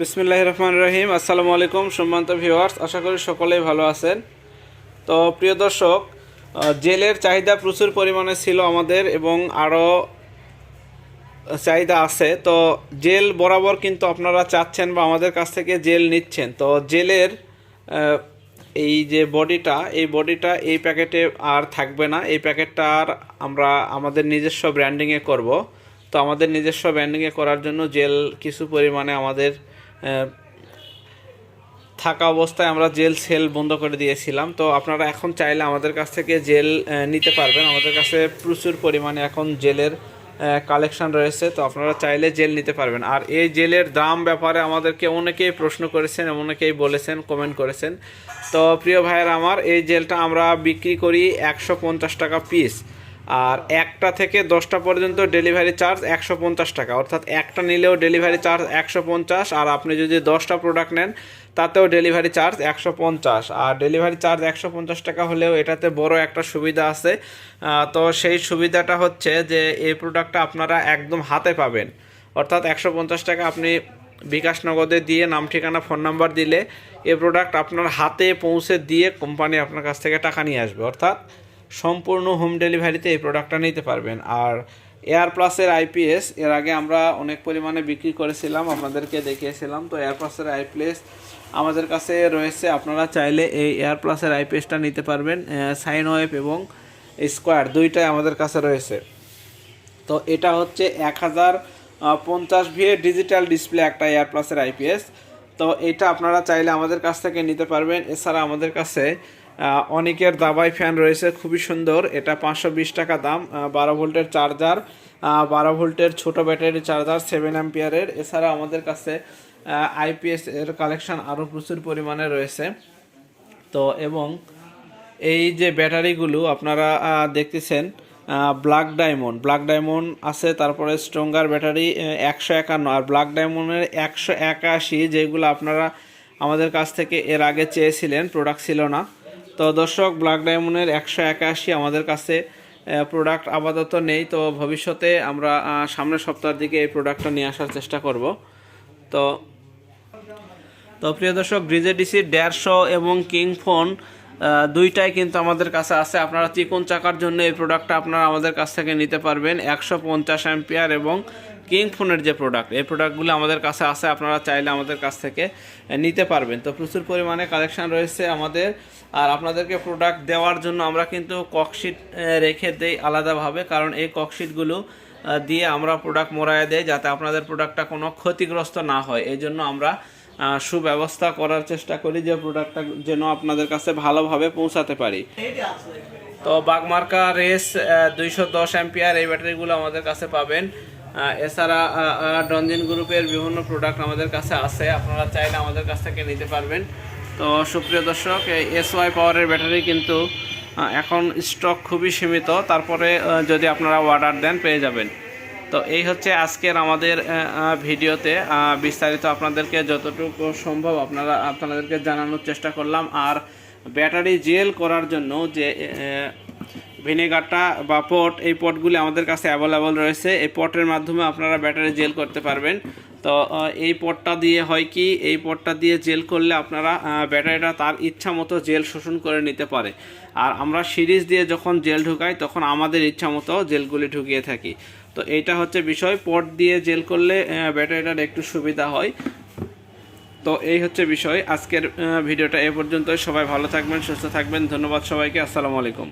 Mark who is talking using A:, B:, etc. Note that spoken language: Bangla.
A: বিসমিল্লাহ রহমান রহিম। আসসালামু আলাইকুম, সম্মানিত ভিউয়ার্স আশা করি সকলেই ভালো আছেন। তো প্রিয় দর্শক জেলের চাহিদা প্রচুর পরিমাণে ছিল আমাদের এবং আরও চাহিদা আছে। তো জেল বরাবর কিন্তু আপনারা চাচ্ছেন বা আমাদের কাছ থেকে জেল নিচ্ছেন। তো জেলের এই যে বডিটা, এই বডিটা এই প্যাকেটে আর থাকবে না। এই প্যাকেটটা আর আমরা আমাদের নিজস্ব ব্র্যান্ডিংয়ে করব। তো আমাদের নিজস্ব ব্র্যান্ডিংয়ে করার জন্য জেল কিছু পরিমাণে আমাদের থাকা অবস্থায় আমরা জেল সেল বন্ধ করে দিয়েছিলাম। তো আপনারা এখন চাইলে আমাদের কাছ থেকে জেল নিতে পারবেন। আমাদের কাছে প্রচুর পরিমাণে এখন জেলের কালেকশন রয়েছে। তো আপনারা চাইলে জেল নিতে পারবেন। আর এই জেলের দাম ব্যাপারে আমাদেরকে অনেকেই প্রশ্ন করেছেন, অনেকেই বলেছেন কমেন্ট করেছেন। তো প্রিয় ভাইয়ের আমার, এই জেলটা আমরা বিক্রি করি একশো পঞ্চাশ টাকা পিস আর একটা থেকে দশটা পর্যন্ত ডেলিভারি চার্জ একশো পঞ্চাশ টাকা। অর্থাৎ একটা নিলেও ডেলিভারি চার্জ একশো পঞ্চাশ, আর আপনি যদি দশটা প্রোডাক্ট নেন, তাতেও ডেলিভারি চার্জ একশো পঞ্চাশ। আর ডেলিভারি চার্জ একশো পঞ্চাশ টাকা হলেও এটাতে বড় একটা সুবিধা আছে। তো সেই সুবিধাটা হচ্ছে যে এই প্রোডাক্টটা আপনারা একদম হাতে পাবেন। অর্থাৎ একশো পঞ্চাশ টাকা আপনি বিকাশ নগদে দিয়ে নাম, ঠিকানা ফোন নাম্বার দিলে এ প্রোডাক্ট আপনার হাতে পৌঁছে দিয়ে কোম্পানি আপনার কাছ থেকে টাকা নিয়ে আসবে। অর্থাৎ সম্পূর্ণ হোম ডেলিভারিতে এই প্রোডাক্টটা নিতে পারবেন। আর এয়ার প্লাসের আইপিএস এর আগে আমরা অনেক পরিমাণে বিক্রি করেছিলাম, আপনাদেরকে দেখিয়েছিলাম। তো এয়ার প্লাসের আইপিএস আমাদের কাছে রয়েছে, আপনারা চাইলে এই এয়ার প্লাসের আইপিএসটা নিতে পারবেন সাইন ওয়েভ এবং স্কোয়ার দুইটাই আমাদের কাছে রয়েছে। তো এটা হচ্ছে এক হাজার পঞ্চাশ ভিএ ডিজিটাল ডিসপ্লে একটা এয়ার প্লাসের আইপিএস তো এটা আপনারা চাইলে আমাদের কাছ থেকে নিতে পারবেন, এছাড়া আমাদের কাছে অনেকের দাবাই ফ্যান রয়েছে, খুবই সুন্দর। এটা পাঁচশো বিশ টাকা দাম বারো ভোল্টের চার্জার বারো ভোল্টের ছোট ব্যাটারি চার্জার সেভেন অ্যাম্পিয়ারের এছাড়া আমাদের কাছে আইপিএস এর কালেকশন আরও প্রচুর পরিমাণে রয়েছে। তো এবং এই যে ব্যাটারিগুলো আপনারা দেখতেছেন ব্ল্যাক ডায়মন্ড ব্ল্যাক ডায়মন্ড আছে, তারপরে স্ট্রঙ্গার ব্যাটারি একশো একান্ন। আর ব্ল্যাক ডায়মন্ডের একশো একাশি, যেগুলো আপনারা আমাদের কাছ থেকে এর আগে চেয়েছিলেন প্রোডাক্ট ছিল না। তো দর্শক ব্ল্যাক ডায়মন্ডের একশো একাশি আমাদের কাছে প্রোডাক্ট আপাতত নেই। তো ভবিষ্যতে আমরা সামনের সপ্তাহের দিকে এই প্রোডাক্টটা নিয়ে আসার চেষ্টা করব। তো তো প্রিয় দর্শক ডিজেডিসি দেড়শো এবং কিং ফোন দুইটাই কিন্তু আমাদের কাছে আছে। আপনারা চিকন চাকার জন্য এই প্রোডাক্টটা আপনারা আমাদের কাছ থেকে নিতে পারবেন। একশো পঞ্চাশ অ্যাম্পিয়ার এবং কিং ফোনের যে প্রোডাক্ট এই প্রোডাক্টগুলো আমাদের কাছে আছে। আপনারা চাইলে আমাদের কাছ থেকে নিতে পারবেন। তো প্রচুর পরিমাণে কালেকশান রয়েছে আমাদের। আর আপনাদেরকে প্রোডাক্ট দেওয়ার জন্য আমরা কিন্তু ককশিট রেখে দেই আলাদাভাবে, কারণ এই ককশিটগুলো দিয়ে আমরা প্রোডাক্ট মোড়ায় দেয় যাতে আপনাদের প্রোডাক্টটা কোনো ক্ষতিগ্রস্ত না হয়। এই জন্য আমরা সুব্যবস্থা করার চেষ্টা করি যে প্রোডাক্টটা যেন আপনাদের কাছে ভালোভাবে পৌঁছাতে পারি। তো বাগমার্কা রেস দুইশো দশ অ্যাম্পিয়ার, এই ব্যাটারিগুলো আমাদের কাছে পাবেন। এছাড়া ডনজিন গ্রুপের বিভিন্ন প্রোডাক্ট আমাদের কাছে আছে, আপনারা চাইলে আমাদের কাছ থেকে নিতে পারবেন। তো সুপ্রিয় দর্শক এস ওয়াই পাওয়ারের ব্যাটারি কিন্তু এখন স্টক খুবই সীমিত। তারপরে যদি আপনারা অর্ডার দেন, পেয়ে যাবেন। তো এই হচ্ছে আজকের আমাদের ভিডিওতে। বিস্তারিত আপনাদেরকে যতটুকু সম্ভব আপনারা, আপনাদেরকে জানানোর চেষ্টা করলাম। আর ব্যাটারি জেল করার জন্য যে ভিনেগারটা বা পট, এই পটগুলি আমাদের কাছে অ্যাভেলেবল রয়েছে। এই পটের মাধ্যমে আপনারা ব্যাটারি জেল করতে পারবেন। তো এই পটটা দিয়ে হয় কি, এই পটটা দিয়ে জেল করলে আপনারা ব্যাটারিটা তার ইচ্ছা মতো জেল শোষণ করে নিতে পারে। আর আমরা সিরিজ দিয়ে যখন জেল ঢুকাই, তখন আমাদের ইচ্ছা মতো জেলগুলি ঢুকিয়ে থাকি। তো, এইটা হচ্ছে বিষয়। পট দিয়ে জেল করলে ব্যাটারিটার একটু সুবিধা হয়। তো, এই হচ্ছে বিষয়। আজকের ভিডিওটা এ পর্যন্তই। সবাই ভালো থাকবেন, সুস্থ থাকবেন। ধন্যবাদ সবাইকে। আসসালামু আলাইকুম।